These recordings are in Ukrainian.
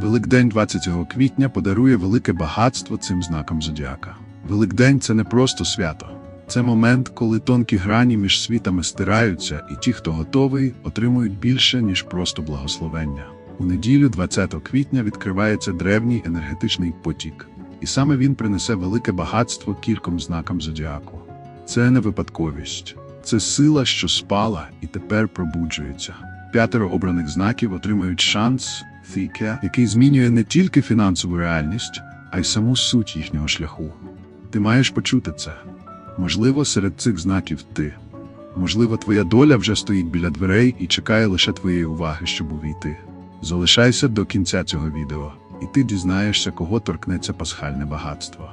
Великдень 20 квітня подарує велике багатство цим знакам зодіака. Великдень це не просто свято. Це момент, коли тонкі грані між світами стираються, і ті, хто готовий, отримують більше, ніж просто благословення. У неділю, 20 квітня, відкривається древній енергетичний потік, і саме він принесе велике багатство кільком знакам зодіаку. Це не випадковість, це сила, що спала і тепер пробуджується. П'ятеро обраних знаків отримають шанс, фіке, який змінює не тільки фінансову реальність, а й саму суть їхнього шляху. Ти маєш почути це. Можливо, серед цих знаків ти. Можливо, твоя доля вже стоїть біля дверей і чекає лише твоєї уваги, щоб увійти. Залишайся до кінця цього відео, і ти дізнаєшся, кого торкнеться пасхальне багатство.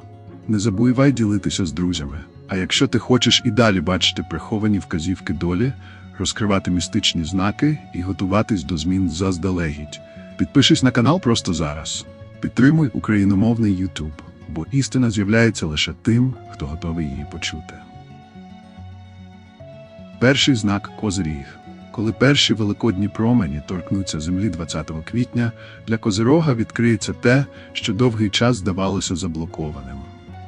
Не забувай ділитися з друзями. А якщо ти хочеш і далі бачити приховані вказівки долі, розкривати містичні знаки і готуватись до змін заздалегідь, підпишись на канал просто зараз. Підтримуй україномовний YouTube, бо істина з'являється лише тим, хто готовий її почути. Перший знак Козиріг. Коли перші великодні промені торкнуться землі 20 квітня, для Козирога відкриється те, що довгий час здавалося заблокованим.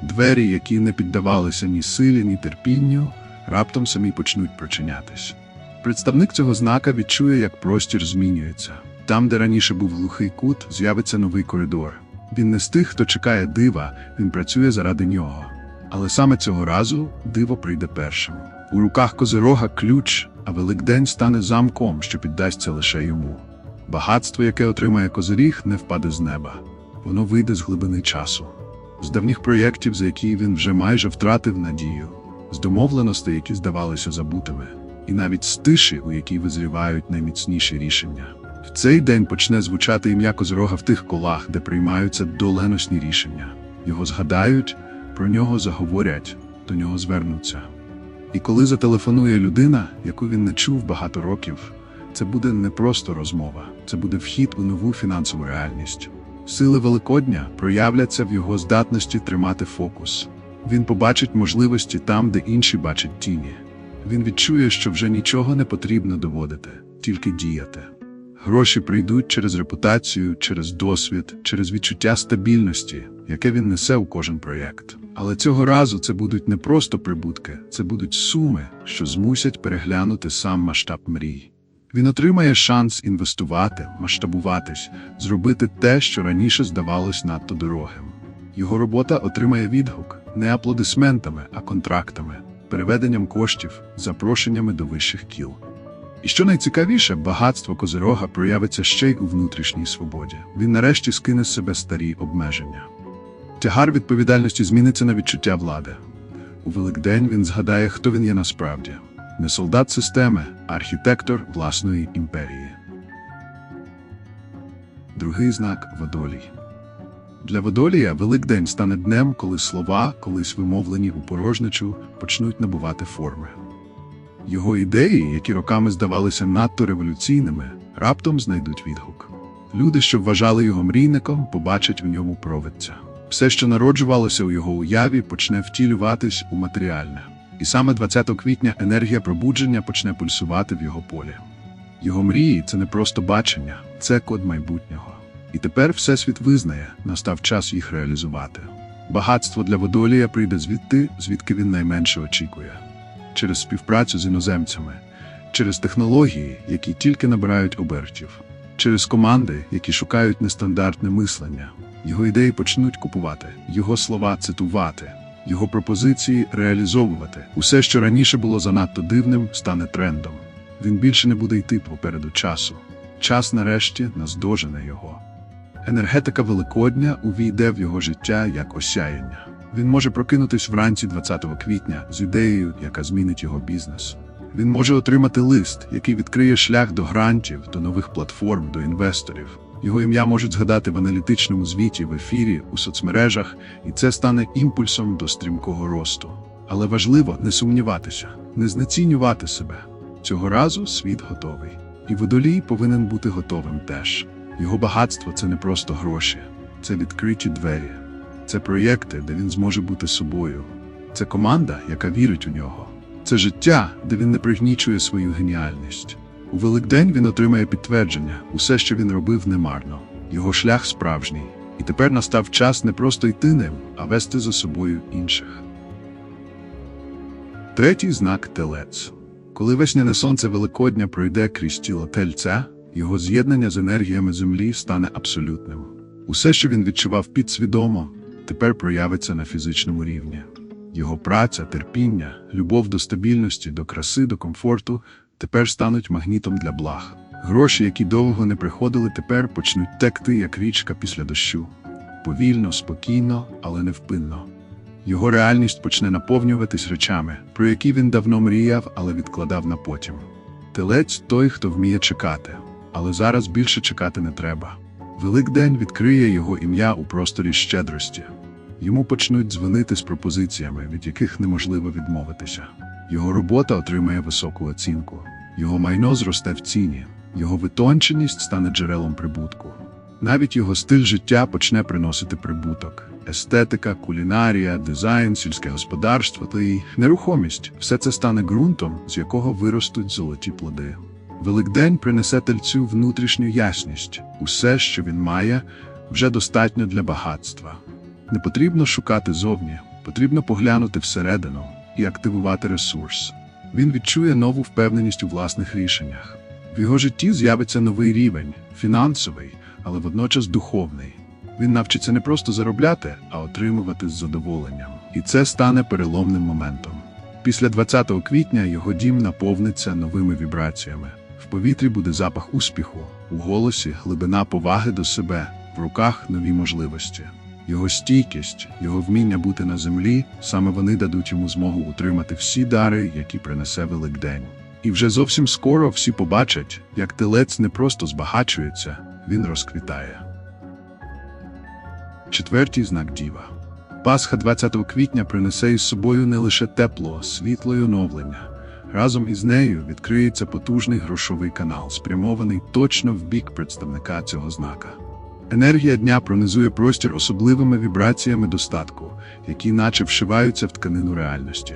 Двері, які не піддавалися ні силі, ні терпінню, раптом самі почнуть прочинятись. Представник цього знака відчує, як простір змінюється. Там, де раніше був глухий кут, з'явиться новий коридор. Він не з тих, хто чекає дива, він працює заради нього. Але саме цього разу диво прийде першим. У руках Козирога ключ, а Великдень стане замком, що піддасться лише йому. Багатство, яке отримає Козиріг, не впаде з неба. Воно вийде з глибини часу, з давніх проєктів, за які він вже майже втратив надію, з домовленостей, які здавалися забутими, і навіть з тиші, у якій визрівають найміцніші рішення. В цей день почне звучати ім'я Козирога в тих колах, де приймаються доленосні рішення. Його згадають, про нього заговорять, до нього звернуться. І коли зателефонує людина, яку він не чув багато років, це буде не просто розмова, це буде вхід у нову фінансову реальність. Сили Великодня проявляться в його здатності тримати фокус. Він побачить можливості там, де інші бачать тіні. Він відчує, що вже нічого не потрібно доводити, тільки діяти. Гроші прийдуть через репутацію, через досвід, через відчуття стабільності, яке він несе у кожен проєкт. Але цього разу це будуть не просто прибутки, це будуть суми, що змусять переглянути сам масштаб мрій. Він отримає шанс інвестувати, масштабуватись, зробити те, що раніше здавалось надто дорогим. Його робота отримає відгук не аплодисментами, а контрактами, переведенням коштів, запрошеннями до вищих кіл. І що найцікавіше, багатство Козирога проявиться ще й у внутрішній свободі. Він нарешті скине з себе старі обмеження. Тягар відповідальності зміниться на відчуття влади. У Великдень він згадає, хто він є насправді не солдат системи, а архітектор власної імперії. Другий знак Водолій. Для Водолія Великдень стане днем, коли слова, колись вимовлені у порожничу, почнуть набувати форми. Його ідеї, які роками здавалися надто революційними, раптом знайдуть відгук. Люди, що вважали його мрійником, побачать в ньому провидця. Все, що народжувалося у його уяві, почне втілюватись у матеріальне. І саме 20 квітня енергія пробудження почне пульсувати в його полі. Його мрії це не просто бачення, це код майбутнього. І тепер Всесвіт визнає, настав час їх реалізувати. Багатство для водолія прийде звідти, звідки він найменше очікує через співпрацю з іноземцями, через технології, які тільки набирають обертів, через команди, які шукають нестандартне мислення. Його ідеї почнуть купувати, його слова цитувати, його пропозиції реалізовувати. Усе, що раніше було занадто дивним, стане трендом. Він більше не буде йти попереду часу. Час нарешті наздожене його. Енергетика Великодня увійде в його життя як осяяння. Він може прокинутись вранці 20 квітня з ідеєю, яка змінить його бізнес. Він може отримати лист, який відкриє шлях до грантів, до нових платформ, до інвесторів. Його ім'я можуть згадати в аналітичному звіті, в ефірі, у соцмережах, і це стане імпульсом до стрімкого росту. Але важливо не сумніватися, не знецінювати себе. Цього разу світ готовий. І водолій повинен бути готовим теж. Його багатство це не просто гроші, це відкриті двері. Це проєкти, де він зможе бути собою. Це команда, яка вірить у нього. Це життя, де він не пригнічує свою геніальність. У Великдень він отримає підтвердження, усе, що він робив, немарно. Його шлях справжній, і тепер настав час не просто йти ним, а вести за собою інших. Третій знак телець. Коли весняне сонце Великодня пройде крізь тіло тельця, його з'єднання з енергіями землі стане абсолютним. Усе, що він відчував підсвідомо, тепер проявиться на фізичному рівні. Його праця, терпіння, любов до стабільності, до краси, до комфорту тепер стануть магнітом для благ. Гроші, які довго не приходили, тепер почнуть текти, як річка після дощу. Повільно, спокійно, але невпинно. Його реальність почне наповнюватись речами, про які він давно мріяв, але відкладав на потім. Телець той, хто вміє чекати, але зараз більше чекати не треба. Великдень відкриє його ім'я у просторі щедрості. Йому почнуть дзвонити з пропозиціями, від яких неможливо відмовитися. Його робота отримає високу оцінку, його майно зросте в ціні, його витонченість стане джерелом прибутку. Навіть його стиль життя почне приносити прибуток. Естетика, кулінарія, дизайн, сільське господарство та й нерухомість все це стане ґрунтом, з якого виростуть золоті плоди. Великдень принесе тельцю внутрішню ясність. Усе, що він має, вже достатньо для багатства. Не потрібно шукати зовні, потрібно поглянути всередину і активувати ресурс. Він відчує нову впевненість у власних рішеннях. В його житті з'явиться новий рівень фінансовий, але водночас духовний. Він навчиться не просто заробляти, а отримувати з задоволенням. І це стане переломним моментом. Після 20 квітня його дім наповниться новими вібраціями. В повітрі буде запах успіху, у голосі глибина поваги до себе, в руках нові можливості. Його стійкість, його вміння бути на землі, саме вони дадуть йому змогу утримати всі дари, які принесе Великдень. І вже зовсім скоро всі побачать, як телець не просто збагачується, він розквітає. Четвертій знак діва. Пасха 20 квітня принесе із собою не лише тепло, світло й оновлення. Разом із нею відкриється потужний грошовий канал, спрямований точно в бік представника цього знака. Енергія дня пронизує простір особливими вібраціями достатку, які наче вшиваються в тканину реальності.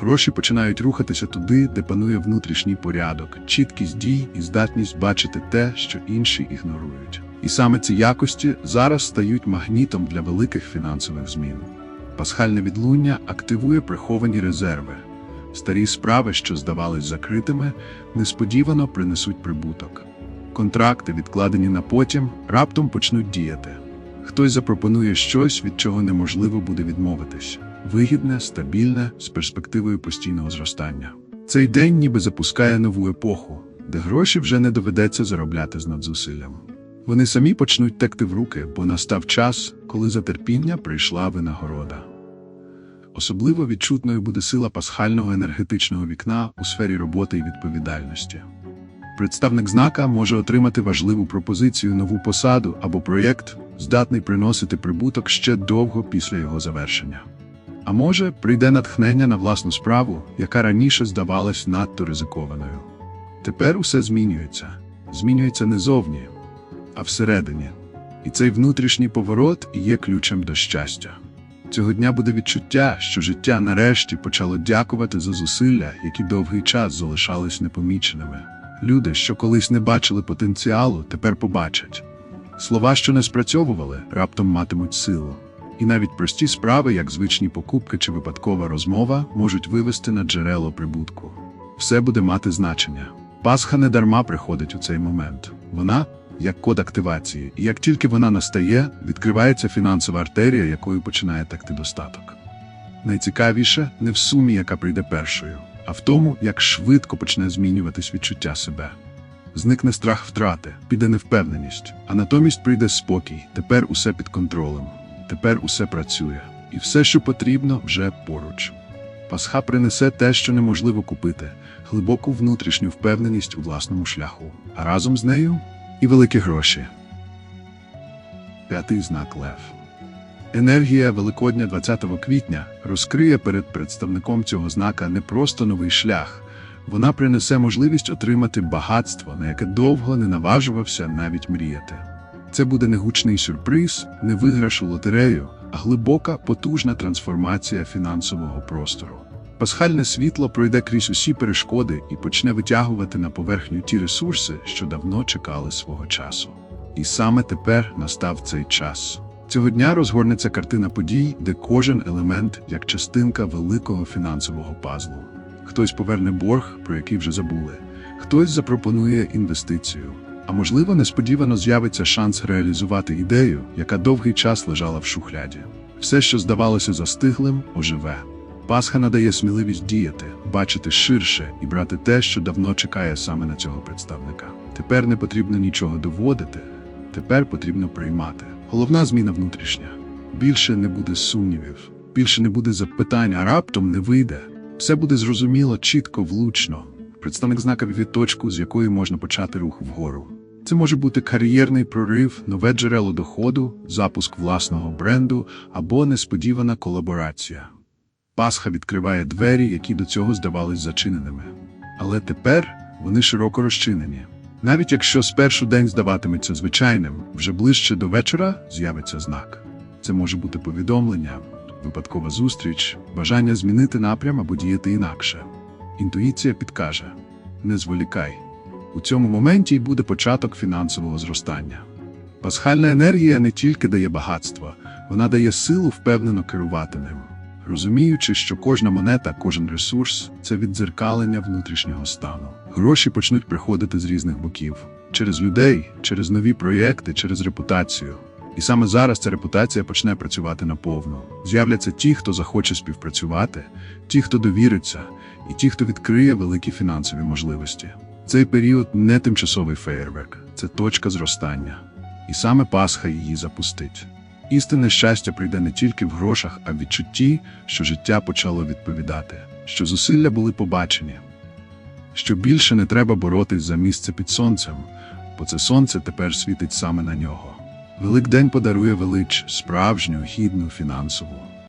Гроші починають рухатися туди, де панує внутрішній порядок, чіткість дій і здатність бачити те, що інші ігнорують. І саме ці якості зараз стають магнітом для великих фінансових змін. Пасхальне відлуння активує приховані резерви. Старі справи, що здавались закритими, несподівано принесуть прибуток. Контракти, відкладені на потім, раптом почнуть діяти. Хтось запропонує щось, від чого неможливо буде відмовитись вигідне, стабільне, з перспективою постійного зростання. Цей день ніби запускає нову епоху, де гроші вже не доведеться заробляти з надзусиллям. Вони самі почнуть текти в руки, бо настав час, коли за терпіння прийшла винагорода. Особливо відчутною буде сила пасхального енергетичного вікна у сфері роботи і відповідальності. Представник знака може отримати важливу пропозицію, нову посаду або проєкт, здатний приносити прибуток ще довго після його завершення. А може, прийде натхнення на власну справу, яка раніше здавалась надто ризикованою. Тепер усе змінюється. Змінюється не зовні, а всередині. І цей внутрішній поворот є ключем до щастя. Цього дня буде відчуття, що життя нарешті почало дякувати за зусилля, які довгий час залишались непоміченими. Люди, що колись не бачили потенціалу, тепер побачать. Слова, що не спрацьовували, раптом матимуть силу. І навіть прості справи, як звичні покупки чи випадкова розмова, можуть вивести на джерело прибутку. Все буде мати значення. Пасха не дарма приходить у цей момент. Вона як код активації, і як тільки вона настає, відкривається фінансова артерія, якою починає текти достаток. Найцікавіше не в сумі, яка прийде першою, а в тому, як швидко почне змінюватись відчуття себе. Зникне страх втрати, піде невпевненість, а натомість прийде спокій. Тепер усе під контролем, тепер усе працює, і все, що потрібно, вже поруч. Пасха принесе те, що неможливо купити, глибоку внутрішню впевненість у власному шляху, а разом з нею і великі гроші. П'ятий знак Лев. Енергія Великодня 20 квітня розкриє перед представником цього знака не просто новий шлях, вона принесе можливість отримати багатство, на яке довго не наважувався навіть мріяти. Це буде не гучний сюрприз, не виграш у лотерею, а глибока, потужна трансформація фінансового простору. Пасхальне світло пройде крізь усі перешкоди і почне витягувати на поверхню ті ресурси, що давно чекали свого часу. І саме тепер настав цей час. Цього дня розгорнеться картина подій, де кожен елемент як частинка великого фінансового пазлу. Хтось поверне борг, про який вже забули, хтось запропонує інвестицію. А можливо, несподівано з'явиться шанс реалізувати ідею, яка довгий час лежала в шухляді. Все, що здавалося застиглим, оживе. Пасха надає сміливість діяти, бачити ширше і брати те, що давно чекає саме на цього представника. Тепер не потрібно нічого доводити, тепер потрібно приймати. Головна зміна внутрішня. Більше не буде сумнівів, більше не буде запитань, а раптом не вийде. Все буде зрозуміло, чітко, влучно. Представник знака від точку, з якої можна почати рух вгору. Це може бути кар'єрний прорив, нове джерело доходу, запуск власного бренду або несподівана колаборація. Пасха відкриває двері, які до цього здавались зачиненими. Але тепер вони широко розчинені. Навіть якщо спершу день здаватиметься звичайним, вже ближче до вечора з'явиться знак. Це може бути повідомлення, випадкова зустріч, бажання змінити напрям або діяти інакше. Інтуїція підкаже: не зволікай. У цьому моменті й буде початок фінансового зростання. Пасхальна енергія не тільки дає багатство, вона дає силу впевнено керувати ним, розуміючи, що кожна монета, кожен ресурс це віддзеркалення внутрішнього стану. Гроші почнуть приходити з різних боків через людей, через нові проєкти, через репутацію. І саме зараз ця репутація почне працювати наповну. З'являться ті, хто захоче співпрацювати, ті, хто довіриться, і ті, хто відкриє великі фінансові можливості. Цей період не тимчасовий феєрверк, це точка зростання. І саме Пасха її запустить. Істинне щастя прийде не тільки в грошах, а в відчутті, що життя почало відповідати, що зусилля були побачені, що більше не треба боротись за місце під сонцем, бо це сонце тепер світить саме на нього. Великдень подарує велич, справжню, гідну фінансову.